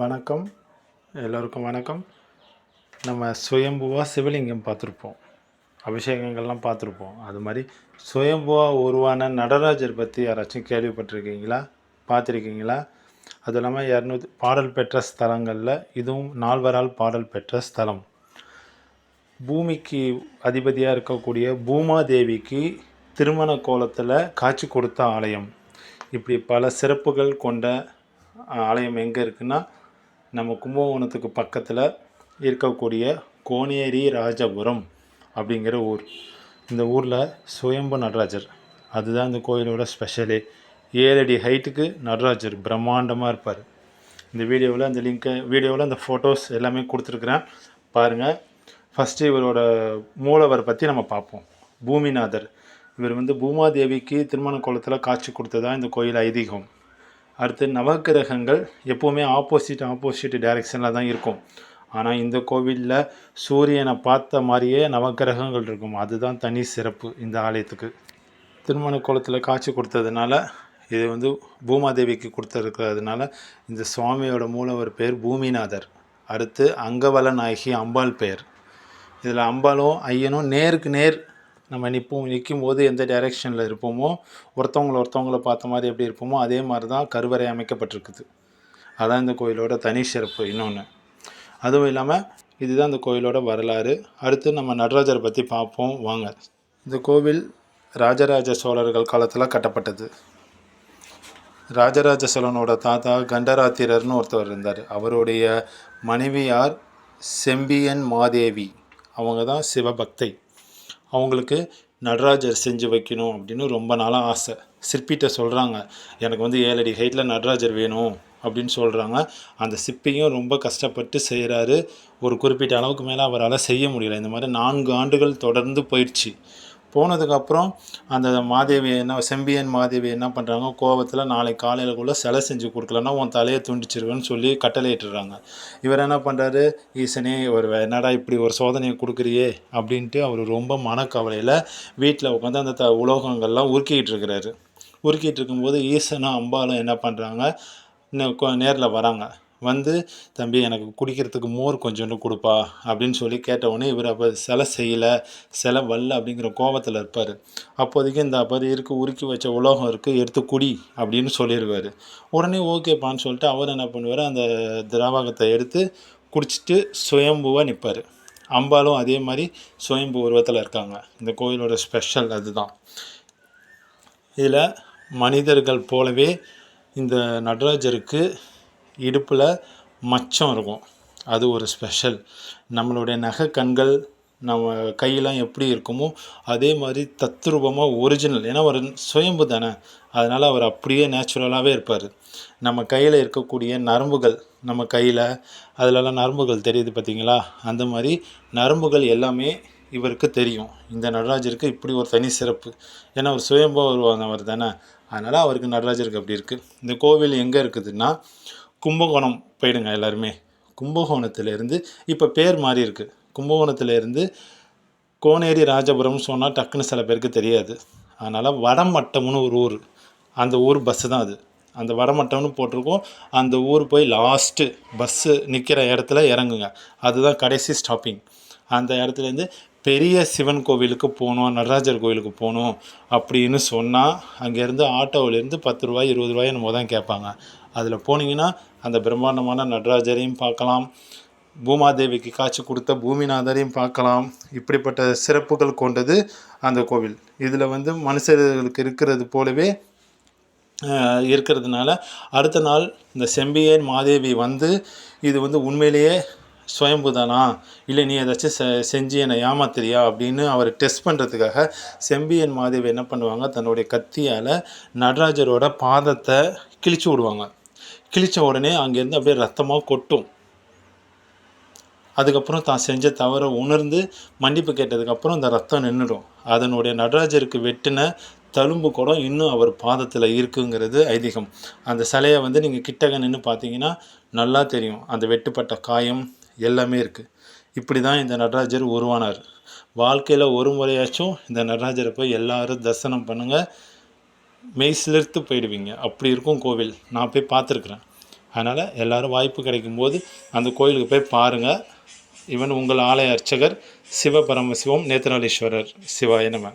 வணக்கம். எல்லோருக்கும் வணக்கம். நம்ம சுயம்புவாக சிவலிங்கம் பார்த்துருப்போம். அபிஷேகங்கள்லாம் பார்த்துருப்போம். அது மாதிரி சுயம்புவாக உருவான நடராஜர் பற்றி யாராச்சும் கேள்விப்பட்டிருக்கீங்களா? பார்த்துருக்கீங்களா? அது இல்லாமல் இரநூத்தி பாடல் பெற்ற ஸ்தலங்களில் இதுவும் நால்வரால் பாடல் பெற்ற ஸ்தலம். பூமிக்கு அதிபதியாக இருக்கக்கூடிய பூமாதேவிக்கு திருமண கோலத்தில் காட்சி கொடுத்த ஆலயம். இப்படி பல சிறப்புகள் கொண்ட ஆலயம் எங்கே இருக்குன்னா நம்ம கும்பகோணத்துக்கு பக்கத்தில் இருக்கக்கூடிய கோனேரி ராஜபுரம் அப்படிங்கிற ஊர். இந்த ஊரில் சுயம்பு நடராஜர். அதுதான் இந்த கோயிலோட ஸ்பெஷலே ஏழடி ஹைட்டுக்கு நடராஜர் பிரம்மாண்டமாக இருப்பார். இந்த வீடியோவில் அந்த லிங்க்கு வீடியோவில் அந்த ஃபோட்டோஸ் எல்லாமே கொடுத்துருக்குறேன். பாருங்கள் ஃபஸ்ட்டு இவரோட மூலவர் பற்றி நம்ம பார்ப்போம். பூமிநாதர். இவர் வந்து பூமாதேவிக்கு திருமண கோலத்தில் காட்சி கொடுத்ததா இந்த கோயில் ஐதீகம். அடுத்து நவக்கிரகங்கள் எப்போவுமே ஆப்போசிட் ஆப்போசிட் டைரெக்ஷனில் தான் இருக்கும். ஆனால் இந்த கோவிலில் சூரியனை பார்த்த மாதிரியே நவக்கிரகங்கள் இருக்கும். அதுதான் தனி சிறப்பு இந்த ஆலயத்துக்கு. திருமண கோலத்தில் காட்சி கொடுத்ததுனால இது வந்து பூமாதேவிக்கு கொடுத்துருக்கிறதுனால இந்த சுவாமியோட மூலவர் பேர் பூமிநாதர். அடுத்து அங்கவல நாயகி அம்பாள் பெயர் இதில் அம்பாலும் ஐயனும் நேருக்கு நேர் நம்ம நிற்போம் நிற்கும் போது எந்த டைரெக்ஷனில் இருப்போமோ ஒருத்தவங்கள ஒருத்தவங்களை பார்த்த மாதிரி எப்படி இருப்போமோ அதே மாதிரி தான் கருவறை அமைக்கப்பட்டிருக்குது. அதான் இந்த கோயிலோட தனி சிறப்பு இன்னொன்று அதுவும் இல்லாமல் இதுதான் இந்த கோயிலோட வரலாறு. அடுத்து நம்ம நடராஜரை பற்றி பார்ப்போம் வாங்க. இந்த கோவில் ராஜராஜ சோழர்கள் காலத்தில் கட்டப்பட்டது. ராஜராஜ சோழனோட தாத்தா கண்டராத்திரர்னு ஒருத்தவர் இருந்தார். அவருடைய மனைவியார் செம்பியன் மாதேவி. அவங்க தான் சிவபக்தை. அவங்களுக்கு நடராஜர் செஞ்சு வைக்கணும் அப்படின்னு ரொம்ப நாளாக ஆசை. சிற்பிகிட்ட சொல்கிறாங்க எனக்கு வந்து ஏழடி ஹைட்டில் நடராஜர் வேணும் அப்படின்னு சொல்கிறாங்க அந்த சிற்பியும் ரொம்ப கஷ்டப்பட்டு செய்கிறாரு ஒரு குறிப்பிட்ட அளவுக்கு மேலே அவரால் செய்ய முடியல. இந்த மாதிரி நான்கு ஆண்டுகள் தொடர்ந்து போயிடுச்சு. போனதுக்கப்புறம் அந்த மாதேவி என்ன செம்பியன் மாதேவி என்ன பண்ணுறாங்க கோபத்தில் நாளைக்கு காலையிலக்குள்ளே சிலை செஞ்சு கொடுக்கலன்னா உன் தலையை துண்டிச்சிருவேன்னு சொல்லி கட்டளையிட்டுறாங்க. இவர் என்ன பண்ணுறாரு ஈசனே ஒரு என்னடா இப்படி ஒரு சோதனையை கொடுக்குறியே? அப்படின்ட்டு அவர் ரொம்ப மனக்கவலையில் வீட்டில் உட்காந்து அந்த த உலோகங்கள்லாம் உருக்கிக்கிட்டு இருக்கிறாரு. உருக்கிட்டு இருக்கும்போது ஈசனும் அம்பாலும் என்ன பண்ணுறாங்க நேரில் வராங்க. வந்து தம்பி எனக்கு குடிக்கிறதுக்கு மோர் கொஞ்சோண்டு கொடுப்பா அப்படின்னு சொல்லி கேட்ட உடனே இவர் அப்போ சிலை செய்யலை சிலை வல்ல அப்படிங்கிற கோபத்தில் இருப்பார். அப்போதைக்கு இந்த அப்போது இருக்கு உருக்கி வச்ச உலகம் இருக்குது எடுத்து குடி அப்படின்னு சொல்லிடுவார் உடனே ஓகேப்பான்னு சொல்லிட்டு அவர் என்ன பண்ணுவார் அந்த திராவகத்தை எடுத்து குடிச்சிட்டு சுயம்புவாக நிற்பார் அம்பாலும் அதே மாதிரி சுயம்பு உருவத்தில் இருக்காங்க. இந்த கோயிலோட ஸ்பெஷல் அதுதான். இதில் மனிதர்கள் போலவே இந்த நடராஜருக்கு இடுப்பில் மச்சம் இருக்கும். அது ஒரு ஸ்பெஷல் நம்மளுடைய நகை கண்கள் நம்ம கையெல்லாம் எப்படி இருக்குமோ அதே மாதிரி தத்ரூபமாக ஒரிஜினல் ஏன்னா ஒரு சுயம்பு தானே. அதனால் அவர் அப்படியே நேச்சுரலாகவே இருப்பார். நம்ம கையில் இருக்கக்கூடிய நரம்புகள் நம்ம கையில் அதிலலாம் நரம்புகள் தெரியுது பார்த்தீங்களா அந்த மாதிரி நரம்புகள் எல்லாமே இவருக்கு தெரியும். இந்த நடராஜருக்கு இப்படி ஒரு தனி சிறப்பு. ஏன்னா அவர் வருவாங்க அவர் தானே. அதனால் அவருக்கு நடராஜருக்கு அப்படி இருக்குது இந்த கோவில் எங்கே இருக்குதுன்னா கும்பகோணம் போயிடுங்க எல்லாருமே. கும்பகோணத்துலேருந்து இப்போ பேர் மாறி இருக்குது கும்பகோணத்துலேருந்து கோனேரி ராஜபுரம் சொன்னால் டக்குன்னு சில பேருக்கு தெரியாது. அதனால் வடமட்டம்னு ஒரு ஊர். அந்த ஊர் பஸ்ஸு தான் அது. அந்த வடமட்டம்னு போட்டிருக்கோம். அந்த ஊர் போய் லாஸ்ட்டு பஸ்ஸு நிற்கிற இடத்துல இறங்குங்க. அதுதான் கடைசி ஸ்டாப்பிங் அந்த இடத்துலேருந்து பெரிய சிவன் கோவிலுக்கு போகணும் நடராஜர் கோவிலுக்கு போகணும் அப்படின்னு சொன்னால் அங்கேருந்து ஆட்டோவிலேருந்து பத்து ரூபாய் இருபது ரூபாய் நம்ம தான் கேட்பாங்க. அதில் போனீங்கன்னா அந்த பிரம்மாண்டமான நடராஜரையும் பார்க்கலாம் பூமாதேவிக்கு காட்சி கொடுத்த பூமிநாதரையும் பார்க்கலாம். இப்படிப்பட்ட சிறப்புகள் கொண்டது அந்த கோவில். இதில் வந்து மனுஷர்களுக்கு இருக்கிறது போலவே இருக்கிறதுனால அடுத்த நாள் இந்த செம்பியன் மாதேவி வந்து இது வந்து உண்மையிலேயே சுயம்புதானா இல்லை நீ ஏதாச்சும் செ செஞ்சு என்னை ஏமாத்துறியா? அப்படின்னு அவர் டெஸ்ட் பண்ணுறதுக்காக செம்பியன் மாதேவி என்ன பண்ணுவாங்க? தன்னுடைய கத்தியால் நடராஜரோட பாதத்தை கிழிச்சு விடுவாங்க. கிழிச்ச உடனே அங்கேருந்து அப்படியே ரத்தமாக கொட்டும். அதுக்கப்புறம் தான் செஞ்ச தவறை உணர்ந்து மன்னிப்பு கேட்டதுக்கப்புறம் அந்த ரத்தம் நின்றுடும். அதனுடைய நடராஜருக்கு வெட்டின தழும்பு குடம் இன்னும் அவர் பாதத்தில் இருக்குங்கிறது ஐதீகம். அந்த சிலையை வந்து நீங்கள் கிட்டக நின்று பார்த்தீங்கன்னா நல்லா தெரியும். அந்த வெட்டுப்பட்ட காயம் எல்லாமே இருக்குது இப்படி தான் இந்த நடராஜர் உருவானார். வாழ்க்கையில் ஒரு முறையாச்சும் இந்த நடராஜரை போய் எல்லாரும் தரிசனம் பண்ணுங்கள் மெய் சிலிர்த்து போயிடுவீங்க. அப்படி இருக்கும் கோவில். நான் போய் பார்த்துருக்குறேன். அதனால் எல்லோரும் வாய்ப்பு கிடைக்கும்போது அந்த கோயிலுக்கு போய் பாருங்கள் இவன் உங்கள் ஆலய அர்ச்சகர் சிவபரமசிவம் நேத்ராலீஸ்வரர் சிவாய நம.